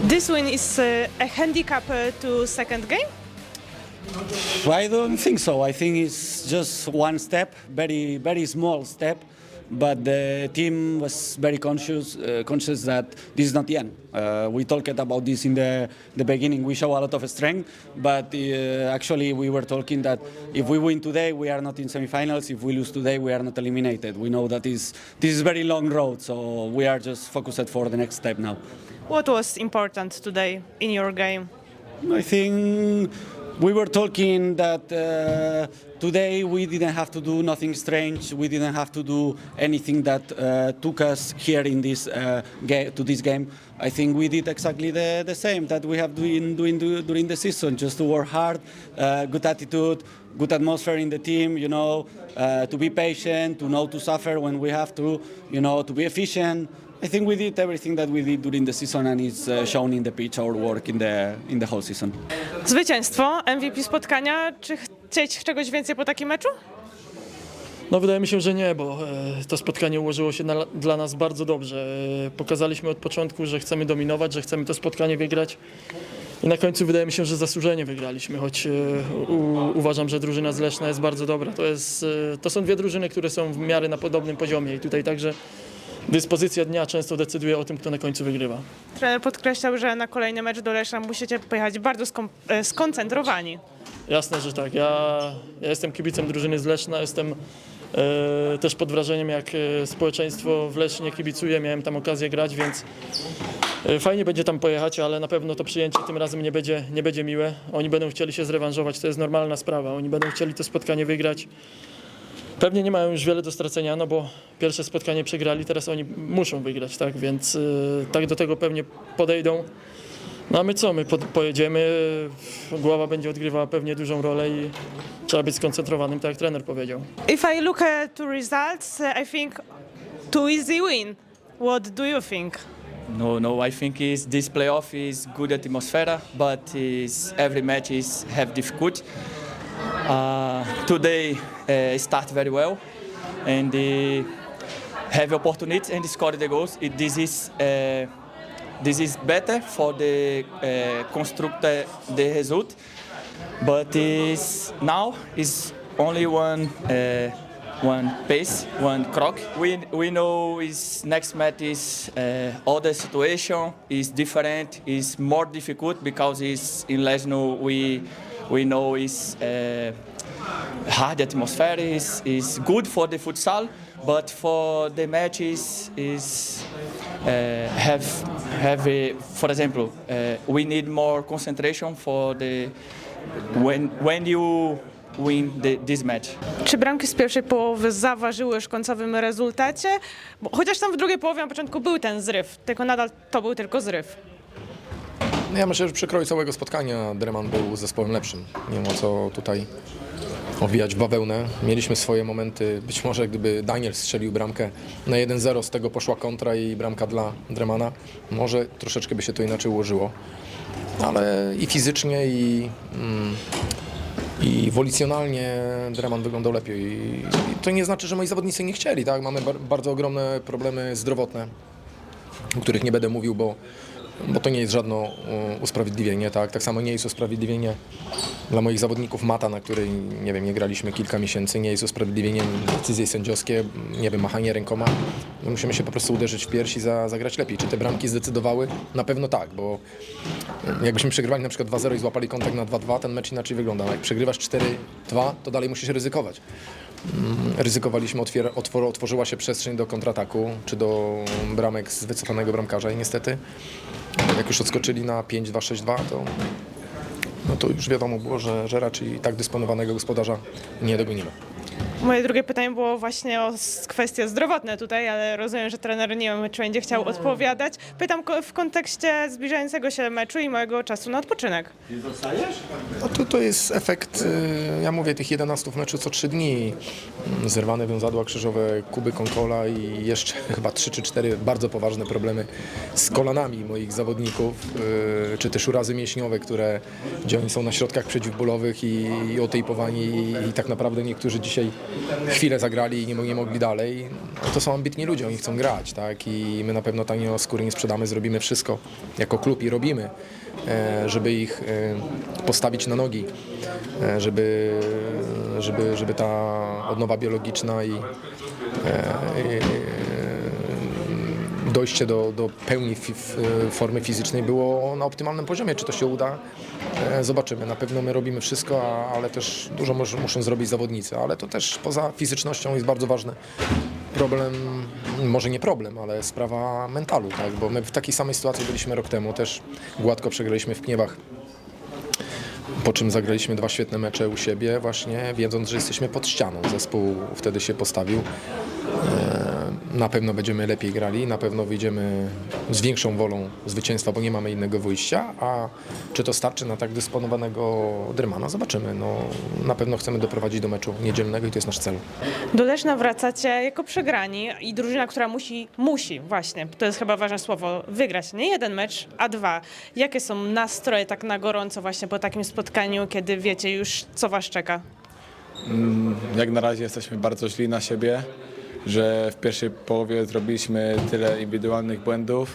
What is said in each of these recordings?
This win is uh, a handicap uh, to second game. I don't think so. I think it's just one step, very very small step, but the team was very conscious uh, conscious that this is not the end. Uh, we talked about this in the the beginning. We show a lot of strength, but uh, actually we were talking that if we win today, we are not in semifinals. If we lose today, we are not eliminated. We know that is this is very long road, so we are just focused for the next step now. What was important today in your game? I think we were talking that uh, today we didn't have to do nothing strange. We didn't have to do anything that uh, took us here in this uh, to this game. I think we did exactly the, the same that we have been doing du- during the season. Just to work hard, uh, good attitude, good atmosphere in the team. You know, uh, to be patient, to know to suffer when we have to. You know, to be efficient. I think we did everything that we did during the season, and it's uh, shown in the pitch our work in the in the whole season. Zwycięstwo, MVP spotkania. Czy chcieć czegoś więcej po takim meczu? No wydaje mi się, że nie, bo e, to spotkanie ułożyło się na, dla nas bardzo dobrze. E, pokazaliśmy od początku, że chcemy dominować, że chcemy to spotkanie wygrać. I na końcu wydaje mi się, że zasłużenie wygraliśmy, choć e, u, uważam, że drużyna z Leszna jest bardzo dobra. To, jest, e, to są dwie drużyny, które są w miarę na podobnym poziomie i tutaj także dyspozycja dnia często decyduje o tym, kto na końcu wygrywa. Trener podkreślał, że na kolejny mecz do Leszna musicie pojechać bardzo skom- e, skoncentrowani. Jasne, że tak. Ja, ja jestem kibicem drużyny z Leszna, jestem e, też pod wrażeniem, jak e, społeczeństwo w Lesznie kibicuje. Miałem tam okazję grać, więc e, fajnie będzie tam pojechać, ale na pewno to przyjęcie tym razem nie będzie, nie będzie miłe. Oni będą chcieli się zrewanżować, to jest normalna sprawa. Oni będą chcieli to spotkanie wygrać. Pewnie nie mają już wiele do stracenia, no bo pierwsze spotkanie przegrali, teraz oni muszą wygrać, tak? Więc e, tak do tego pewnie podejdą. No a my co? My pojedziemy, głowa będzie odgrywała pewnie dużą rolę i trzeba być skoncentrowanym, tak jak trener powiedział. If I look at the results, uh, I think too easy win. What do you think? No, no. I think is this playoff is good atmosphere, but is every match is have difficult. Uh, today uh, start very well, and uh, have opportunities and score the goals. It, this is uh, this is better for the uh, construct the, result, but is now is only one. Uh, one pace, one clock. We we know is next match is uh, other situation is different, is more difficult because it's in Lesno we we know is uh, hard atmosphere is is good for the futsal, but for the matches is uh, have have a, for example uh, we need more concentration for the when when you win the, this match. Czy bramki z pierwszej połowy zaważyły już w końcowym rezultacie? Bo chociaż tam w drugiej połowie na początku był ten zryw, tylko nadal to był tylko zryw. No ja myślę, że przy kroju całego spotkania Dreman był zespołem lepszym. Nie ma co tutaj owijać bawełnę. Mieliśmy swoje momenty. Być może gdyby Daniel strzelił bramkę na 1-0, z tego poszła kontra i bramka dla Dremana, może troszeczkę by się to inaczej ułożyło. Ale i fizycznie, i, mm, i wolicjonalnie Dreman wyglądał lepiej. I to nie znaczy, że moi zawodnicy nie chcieli. Tak? Mamy bar- bardzo ogromne problemy zdrowotne o których nie będę mówił, bo, bo to nie jest żadne usprawiedliwienie. Tak? tak samo nie jest usprawiedliwienie dla moich zawodników mata, na której nie wiem, nie graliśmy kilka miesięcy, nie jest usprawiedliwieniem decyzje sędziowskie, nie wiem, machanie rękoma. My musimy się po prostu uderzyć w piersi za, zagrać lepiej. Czy te bramki zdecydowały? Na pewno tak, bo jakbyśmy przegrywali na przykład 2-0 i złapali kontakt na 2-2, ten mecz inaczej wygląda. Jak przegrywasz 4-2, to dalej musisz ryzykować ryzykowaliśmy, otwiera, otwor, otworzyła się przestrzeń do kontrataku, czy do bramek z wycofanego bramkarza i niestety jak już odskoczyli na 5-2-6-2, to, no to już wiadomo było, że, że raczej tak dysponowanego gospodarza nie dogonimy. Moje drugie pytanie było właśnie o s- kwestie zdrowotne tutaj, ale rozumiem, że trener nie wiem, czy będzie chciał odpowiadać. Pytam ko- w kontekście zbliżającego się meczu i mojego czasu na odpoczynek. No to, to jest efekt, y, ja mówię, tych 11 meczów co 3 dni. Mm, Zerwane wiązadła krzyżowe Kuby Konkola i jeszcze chyba 3 czy 4 bardzo poważne problemy z kolanami moich zawodników, y, czy też urazy mięśniowe, które, gdzie oni są na środkach przeciwbólowych i, i otejpowani i, i tak naprawdę niektórzy dzisiaj chwilę zagrali i nie, nie mogli dalej. To są ambitni ludzie, oni chcą grać, tak? I my na pewno tanio skóry nie sprzedamy, zrobimy wszystko jako klub i robimy, e, żeby ich e, postawić na nogi, e, żeby, żeby, żeby ta odnowa biologiczna i dojście do, do pełni formy fizycznej było na optymalnym poziomie. Czy to się uda? E, Zobaczymy. Na pewno my robimy wszystko, ale też dużo muszą, zrobić zawodnicy. Ale to też poza fizycznością jest bardzo ważny problem, może nie problem, ale sprawa mentalu, tak? bo my w takiej samej sytuacji byliśmy rok temu, też gładko przegraliśmy w Pniewach po czym zagraliśmy dwa świetne mecze u siebie, właśnie wiedząc, że jesteśmy pod ścianą. Zespół wtedy się postawił. Na pewno będziemy lepiej grali, na pewno wyjdziemy z większą wolą zwycięstwa, bo nie mamy innego wyjścia. A czy to starczy na tak dysponowanego Drymana? Zobaczymy. No, na pewno chcemy doprowadzić do meczu niedzielnego i to jest nasz cel. Do Leszna wracacie jako przegrani i drużyna, która musi, musi właśnie, to jest chyba ważne słowo, wygrać nie jeden mecz, a dwa. Jakie są nastroje tak na gorąco właśnie po takim spotkaniu, kiedy wiecie już, co was czeka? Jak na razie jesteśmy bardzo źli na siebie, że w pierwszej połowie zrobiliśmy tyle indywidualnych błędów.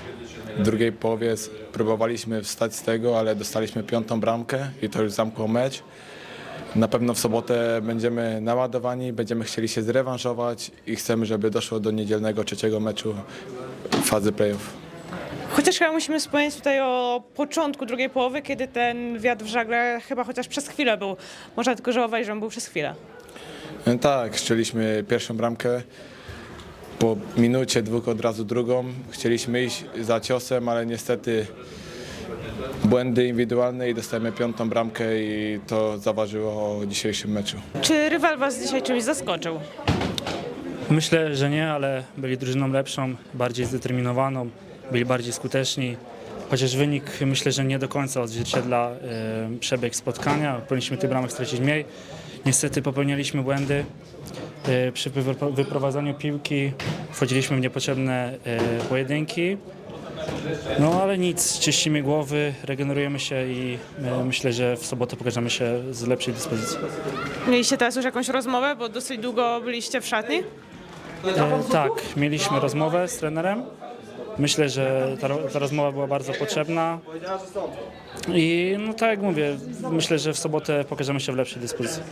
W drugiej połowie próbowaliśmy wstać z tego, ale dostaliśmy piątą bramkę i to już zamknął mecz. Na pewno w sobotę będziemy naładowani, będziemy chcieli się zrewanżować i chcemy, żeby doszło do niedzielnego trzeciego meczu fazy playoff. Chociaż chyba musimy wspomnieć tutaj o początku drugiej połowy, kiedy ten wiatr w żagle chyba chociaż przez chwilę był. Można tylko żałować, że on był przez chwilę. E, Tak, strzeliśmy pierwszą bramkę. Po minucie, dwóch od razu drugą. Chcieliśmy iść za ciosem, ale niestety błędy indywidualne i dostajemy piątą bramkę i to zaważyło o dzisiejszym meczu. Czy rywal was dzisiaj czymś zaskoczył? Myślę, że nie, ale byli drużyną lepszą, bardziej zdeterminowaną, byli bardziej skuteczni. Chociaż wynik myślę, że nie do końca odzwierciedla e, przebieg spotkania. Powinniśmy tych bramek stracić mniej. Niestety popełnialiśmy błędy. E, przy wypro- wyprowadzaniu piłki wchodziliśmy w niepotrzebne e, pojedynki. No ale nic, czyścimy głowy, regenerujemy się i e, myślę, że w sobotę pokażemy się z lepszej dyspozycji. Mieliście teraz już jakąś rozmowę, bo dosyć długo byliście w szatni? E, tak, mieliśmy rozmowę z trenerem. Myślę, że ta, ta rozmowa była bardzo potrzebna. I no tak jak mówię, myślę, że w sobotę pokażemy się w lepszej dyspozycji.